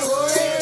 હોય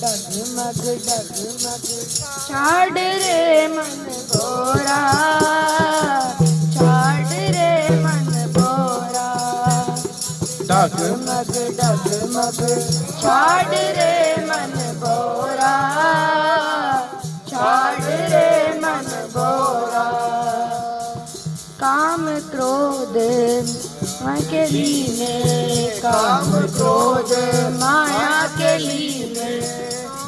ਡਗਮਗ ਡਗਮਗ ਛਾੜ ਰੇ ਮਨ ਗੋਰਾ ਛਾੜ ਰੇ ਮਨ ਗੋਰਾ ਡਗਮਗ ਡਗਮਗ ਛਾੜ ਰੇ ਮਨ ਗੋਰਾ ਛਾੜ ਰੇ ਮਨ ਗੋਰਾ ਕਾਮ ਕ੍ਰੋਧ ਮਨ ਕੇ ਲੀਨੇ ਕਾਮ ਕ੍ਰੋਧ ਮਾਇਆ ਕੇ ਲੀਨੇ।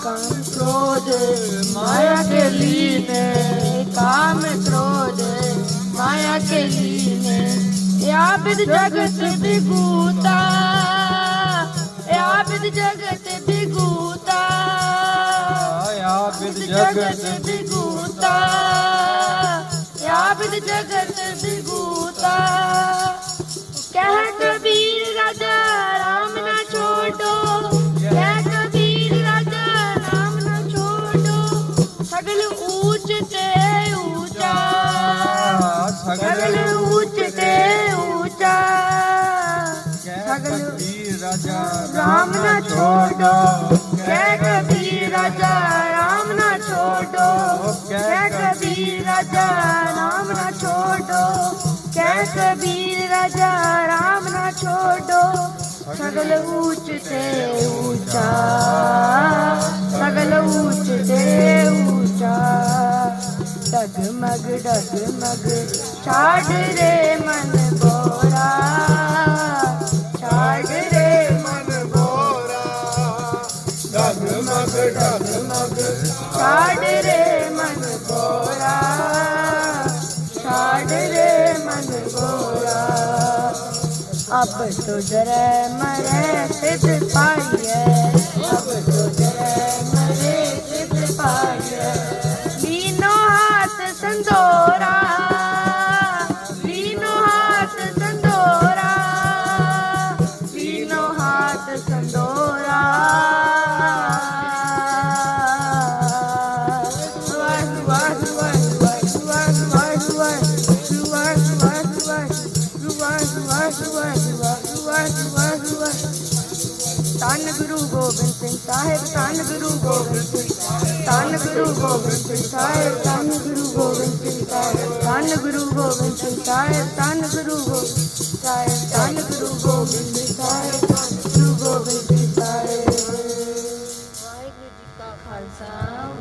काम क्रोध माया के लीने काम क्रोध माया के लीने या बिद जगत दिगूता या बिद जगत दिगूता या बिद जगत दिगूता या बिद जगत दिगूता कह कबीर राजा ਸਗਲ ਉੱਚ ਤੇ ਉੱਚਾ। ਸਗਲ ਰਾਜਾ ਰਾਮ ਨਾ ਛੋੜੋ, ਕਹਿ ਕਬੀਰ ਰਾਜਾ ਰਾਮ ਨਾ ਛੋੜੋ, ਕਹਿ ਕਬੀਰ ਰਾਜਾ ਰਾਮ ਨਾ ਛੋੜੋ, ਕਹਿ ਕਬੀਰ ਰਾਜਾ ਰਾਮ ਨਾ ਛੋੜੋ। ਸਗਲ ਉੱਚ ਤੇ ਉੱਚਾ, ਸਗਲ ਉੱਚ ਤੇ ਉੱਚਾ। ਡਗਮਗ ਡਗਮਗ ਛਾੜ ਰੇ ਮਨ ਬੋਰਾ। ਛਾੜ ਰੇ ਮਨ ਬੋਰਾ। ਡਗਮਗ ਡਗਮਗ ਛਾੜ ਰੇ ਮਨ ਬੋਰਾ। ਛਾੜ ਰੇ ਮਨ ਬੋਰਾ। ਅਬ ਤੋ ਜਰੇ ਮਰੇ ਸਿਧ ਪਾਈਏ ਅਬ ਤੋ ਜਰੇ ਧੰਨ ਗੁਰੂ ਗੋਬਿੰਦ ਸਿੰਘ ਸਾਹਿਬ ਧੰਨ ਗੁਰੂ ਗੋਬਿੰਦ ਸਿੰਘ ਸਾਹਿਬ ਧੰਨ ਗੁਰੂ ਗੋਬਿੰਦ ਸਿੰਘ ਸਾਹਿਬ ਧੰਨ ਗੁਰੂ ਗੋਬਿੰਦ ਸਾਹਿਬ ਧੰਨ ਗੁਰੂ ਗੋਬਿੰਦ ਸਿੰਘ ਸਾਹਿਬ ਧੰਨ ਗੁਰੂ ਗੋਬਿੰਦ ਸਿੰਘ ਸਾਹਿਬ। ਵਾਹਿਗੁਰੂ ਜੀ ਕਾ ਖਾਲਸਾ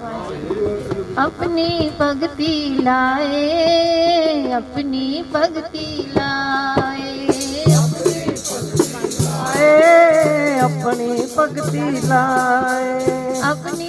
ਵਾਹਿਗੁਰੂ ਆਪਣੀ ਭਗਤੀ ਲਾਏ ਆਪਣੀ ਭਗਤੀ ਲਾਏ ਆਪਣੀ ਭਗਤੀ ਲਾਏ। ਆਪਣੀ ਭਗਤੀ ਲਾਏ ਆਪਣੀ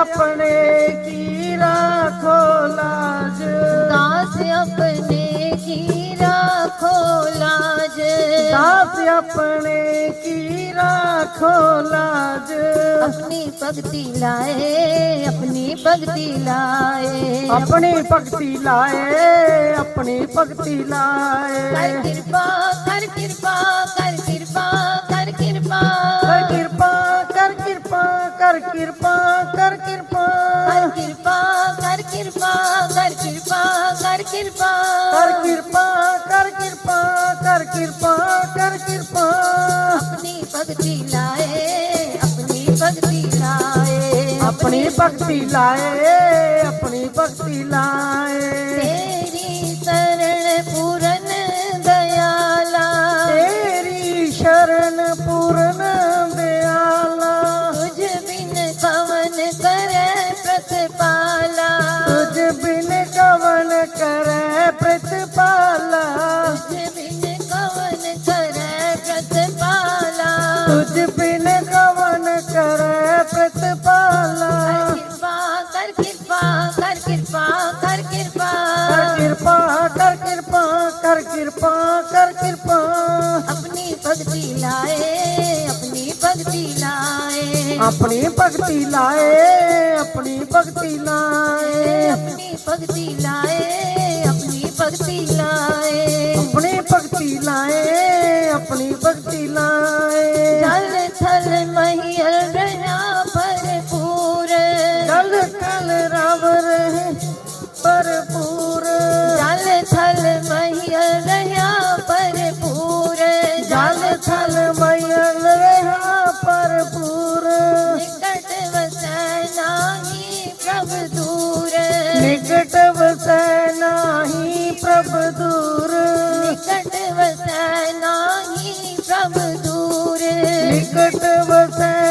अपने की राखो लाज दास अपने की राखो लाज दास अपने की राखो लाज अपनी भक्ति लाए अपनी भक्ति लाए अपनी भक्ति लाए अपनी भक्ति लाए कर कृपा कर कृपा ਕਿਰਪਾ। ਕਰ ਕਿਰਪਾ ਕਰ ਕਿਰਪਾ ਕਰ ਕਿਰਪਾ ਕਰ ਕਿਰਪਾ। ਆਪਣੀ ਭਗਤੀ ਲਾਏ ਆਪਣੀ ਭਗਤੀ ਲਾਏ। ਆਪਣੀ ਭਗਤੀ ਲਾਏ ਆਪਣੀ ਭਗਤੀ ਲਾਏ। ਕਿਰਪਾ ਕਰ ਕਿਰਪਾ। ਆਪਣੀ ਭਗਤੀ ਲਾਏ ਆਪਣੀ ਭਗਤੀ ਲਾਏ। ਆਪਣੀ ਭਗਤੀ ਲਾਏ ਆਪਣੀ ਭਗਤੀ ਲਾਏ। ਆਪਣੀ ਭਗਤੀ ਲਾਏ ਆਪਣੀ ਭਗਤੀ ਲਾਏ। ਆਪਣੀ ਭਗਤੀ ਲਾਏ ਆਪਣੀ ਭਗਤੀ ਲਾਏ। ਵਸੈ ਪ੍ਰਭ ਦੂਰ। ਨਿਕਟ ਵਸੈ ਪ੍ਰਭ ਦੂਰ। ਨਿਕਟ ਵਸੈ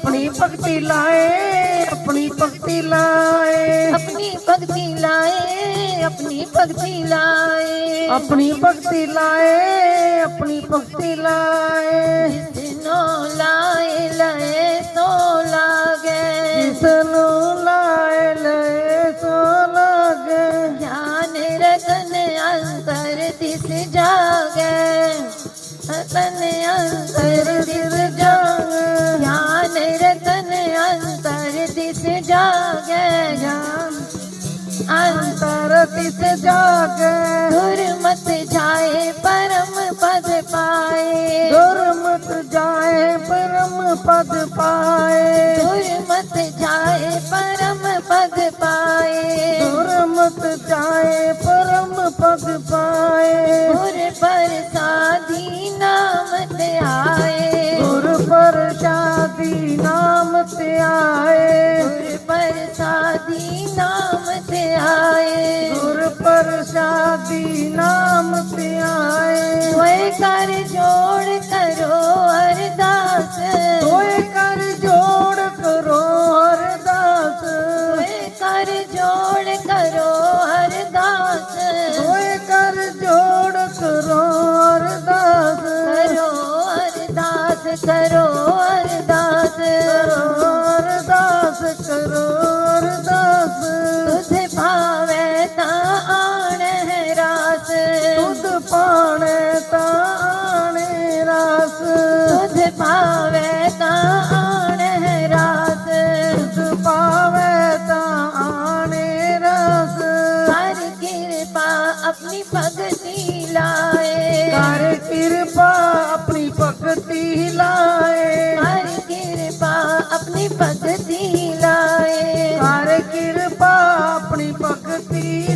ਆਪਣੀ ਭਗਤੀ ਲਾਏ ਆਪਣੀ ਭਗਤੀ ਲਾਏ। ਆਪਣੀ ਭਗਤੀ ਲਾਏ ਆਪਣੀ ਭਗਤੀ ਲਾਏ। ਆਪਣੀ ਭਗਤੀ ਲਾਏ ਆਪਣੀ ਭਗਤੀ ਲਾਏ। ਜਿਸਨੋ ਲਾਏ ਲਏ ਸੋ ਲਾਗੇ। ਜਿਸ ਨੂੰ ਲਾਏ ਲੈ ਸੋ ਲਾਗੇ। ਗਿਆਨ ਰਤਨ ਅੰਤਰ ਦਿਸ ਜਾਗੇ। ਰਤਨ ਅੰਤਰ जागे जान अंतर तिस जाग। हुरमत जाए परम पद पाए। हुरमत जाए परम पद पाए। हुरमत जाए परम पद पाए। हुरमत जाए परम पद पाए। गुर पर साधी नाम ते आए। गुर पर शादी नाम ते आए। ਪ੍ਰਸਾਦੀ ਨਾਮ ਤੇ ਆਏ। ਗੁਰ ਪ੍ਰਸਾਦੀ ਨਾਮ ਤੇ ਆਏ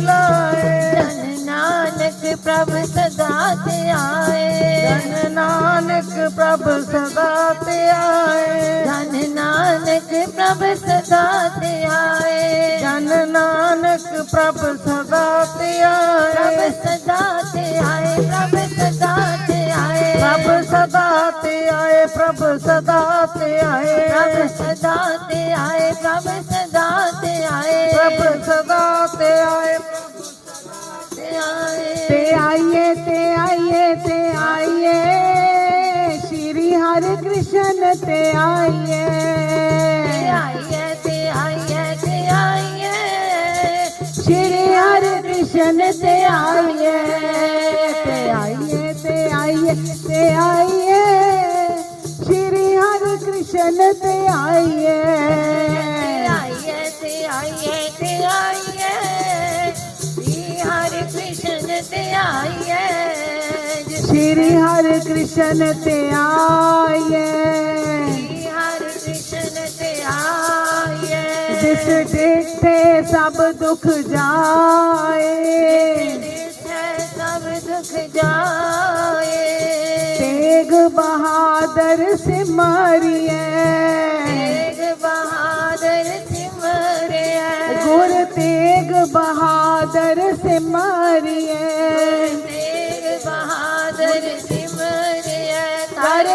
ਲਾਏ। ਜਨ ਨਾਨਕ ਪ੍ਰਭ ਸਦਾ ਤੇ ਆਏ। ਜਨ ਨਾਨਕ ਪ੍ਰਭ ਸਦਾ ਤੇ ਆਏ। ਜਨ ਨਾਨਕ ਪ੍ਰਭ ਸਦਾ ਤੇ ਆਏ। ਜਨ ਨਾਨਕ ਪ੍ਰਭ ਸਦਾ ਤੇ ਪ੍ਰਭ ਆਏ ਸਦਾ ਤੇ ਆਏ ਪ੍ਰਭ ਸਦਾ ਤੇ ਆਏ। ਪ੍ਰਭ ਸਦਾ ਤੇ ਆਏ ਪ੍ਰਭ ਸਦਾ ਤੇ ਆਏ। ਪ੍ਰਭ ਸਦਾ ਤੇ ਆਏ ਪ੍ਰਭ ਸਦਾ ਤੇ ਆਏ। ਪ੍ਰਭ ਸਦਾ ਤੇ ਆਏ। ਤੇ ਤੇ ਆਈਏ ਤੇ ਆਈਏ ਤੇ ਆਈਏ। ਸ਼੍ਰੀ ਹਰਿ ਕ੍ਰਿਸ਼ਨ ਤੇ ਤੇ ਆਈਏ ਆਈਏ ਤੇ ਆਈਏ ਤੇ ਆਈਏ। ਸ਼੍ਰੀ ਹਰਿ ਕ੍ਰਿਸ਼ਨ ਤੇ ਆਈਏ। ਤੇ ਆਈਏ। ਆਈਏ ਤੇ ਆਈਏ ਤੇ ਆਈਏ। ਸ੍ਰੀ ਹਰਿ ਕ੍ਰਿਸ਼ਨ ਤੇ ਆਈਏ। ਸ਼੍ਰੀ ਹਰਿ ਕ੍ਰਿਸ਼ਨ ਤੇ ਆਈਏ। ਸ੍ਰੀ ਹਰਿ ਕ੍ਰਿਸ਼ਨ ਤੇ ਆਈਏ। ਜਿਸ ਦੇਖੇ ਸਭ ਦੁੱਖ ਜਾਏ। ਜਿਸੈ ਸਭ ਦੁਖ ਜਾਏ। ਤੇਗ ਬਹਾਦਰ ਸਿਮਰਿਏ ਤੇਗ ਬਹਾਦਰ ਸਿਮਰਿਆ ਗੁਰ ਤੇਗ ਬਹਾਦਰ ਸਿਮਰਿਏ ਤੇਗ ਬਹਾਦਰ ਸਿਮਰਿਆ ਕਰ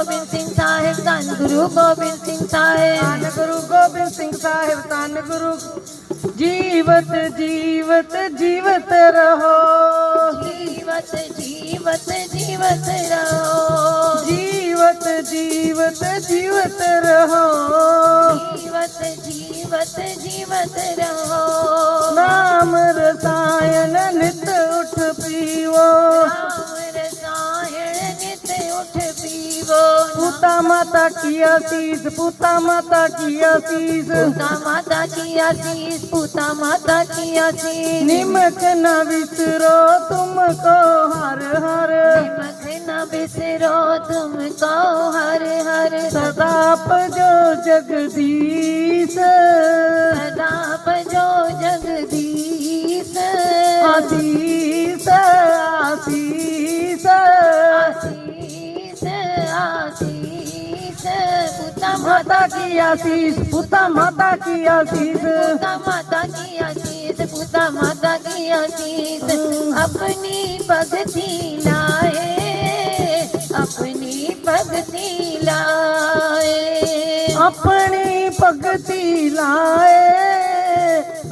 ਗੋਬਿੰਦ ਸਿੰਘ ਸਾਹਿਬ ਧੰਨ ਗੁਰੂ ਗੋਬਿੰਦ ਸਿੰਘ ਸਾਹਿਬ। ਧੰਨ ਗੁਰੂ ਗੋਬਿੰਦ ਸਿੰਘ ਸਾਹਿਬ ਧੰਨ ਗੁਰੂ। ਜੀਵਤ ਜੀਵਤ ਜੀਵਤ ਰਹੋ। ਜੀਵਤ ਜੀਵਤ ਜੀਵਤ ਰਹੋ। ਜੀਵਤ ਜੀਵਤ ਜੀਵਤ ਰਹੋ। ਜੀਵਤ ਜੀਵਤ ਜੀਵਤ ਰਹੋ। ਨਾਮ ਰਸਾਇਣ ਨਿਤ ਉਠ ਪੀਵੋ। ਪੁੱਤਾ ਮਾਤਾ ਕੀ ਅਸੀਸ ਪੁੱਤਾ ਮਾਤਾ ਕੀ ਅਸੀਸ? ਪੁੱਤਾ ਮਾਤਾ ਕੀ ਅਸੀਸ ਪੁੱਤਾ ਮਾਤਾ ਕੀ ਅਸੀਸ? ਨਿਮਕ ਨਾ ਵਿਸਰੋ ਤੁਮ ਕੋ ਹਰ ਹਰ। ਨਿਮਕ ਨਾ ਵਿਸਰੋ ਤੁਮ ਕੋ ਹਰ ਹਰ। ਸਦਾ ਪਜੋ ਜਗਦੀਸ਼। माता की आशीष पुता माता की आशीष पुता माता की आशीष पुता माता की आशीष अपनी भक्ति लाए अपनी भक्ति लाए अपनी भक्ति लाए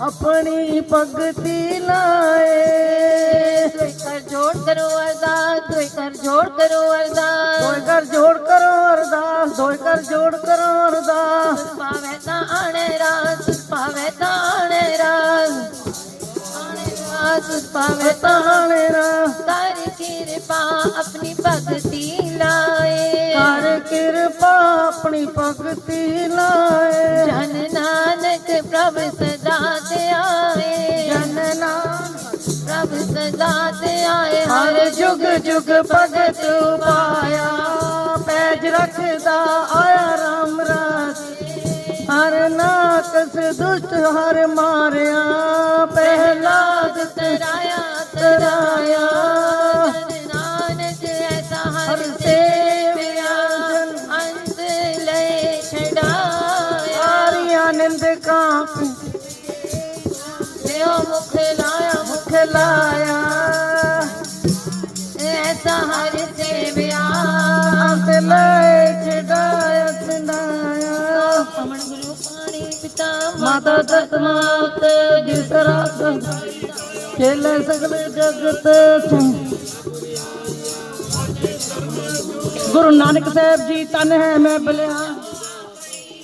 ਆਪਣੀ ਭਗਤੀ ਲਾਏ। ਤੁਈ ਕਰ ਜੋੜ ਕਰੋ ਅਰਦਾਸ ਤੁਈ ਕਰ ਜੋੜ ਕਰੋ ਅਰਦਾਸ। ਤੁਈ ਕਰ ਜੋੜ ਕਰੋ ਅਰਦਾਸ ਤੁਈ ਕਰ ਜੋੜ ਕਰੋ ਅਰਦਾਸ। ਪਾਵੇ ਤਾਂ ਆਣੇ ਤਾਂ ਆਣੇ ਰਾਸ ਰਾਸ ਲਾਏ। ਕਰ ਕਿਰਪਾ ਆਪਣੀ ਭਗਤੀ ਲਾਏ। ਜਨ ਨਾਨਕ ਪ੍ਰਭ ਸਦਾ ਤੇ ਆਏ। ਜਨ ਨਾਨਕ ਪ੍ਰਭ ਸਦਾ ਤੇ ਆਏ। ਹਰ ਜੁਗ ਜੁਗ ਭਗਤ ਪਾਇਆ ਪੈਜ ਰੱਖਦਾ ਆਇਆ ਰਾਮ ਰਾਸ ਹਰ ਨਾਕਸ ਦੁਸ਼ਟ ਹਰ ਮਾਰਿਆ ਸੰਦਾਇਆ ਗੁਰੂ ਪਾਣੀ ਪਿਤਾ ਮਾਤਾ ਤਤ ਜਿਸ ਰਾਤ ਖੇਲੇ ਸਗਲੇ ਜਗਤ ਗੁਰੂ ਨਾਨਕ ਸਾਹਿਬ ਜੀ, ਤਨ ਹੈ ਮੈਂ ਬਲਿਆ।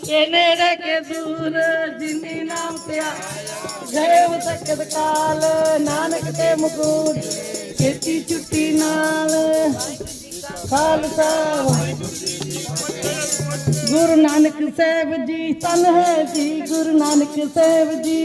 ਇਹ ਨੇੜੇ ਕੇ ਦੂਰ, ਜਿਨੀ ਨਾਮ ਪਿਆ। ਗਏ ਤਕਤ ਕਾਲ, ਨਾਨਕ ਤੇ ਮੁਕੂਰ ਕੀਤੀ ਛੁੱਟੀ ਨਾਲ। ਖਾਲਸਾ ਗੁਰੂ ਨਾਨਕ ਸਾਹਿਬ ਜੀ ਤਨ ਹੈ ਜੀ ਗੁਰੂ ਨਾਨਕ ਸਾਹਿਬ ਜੀ।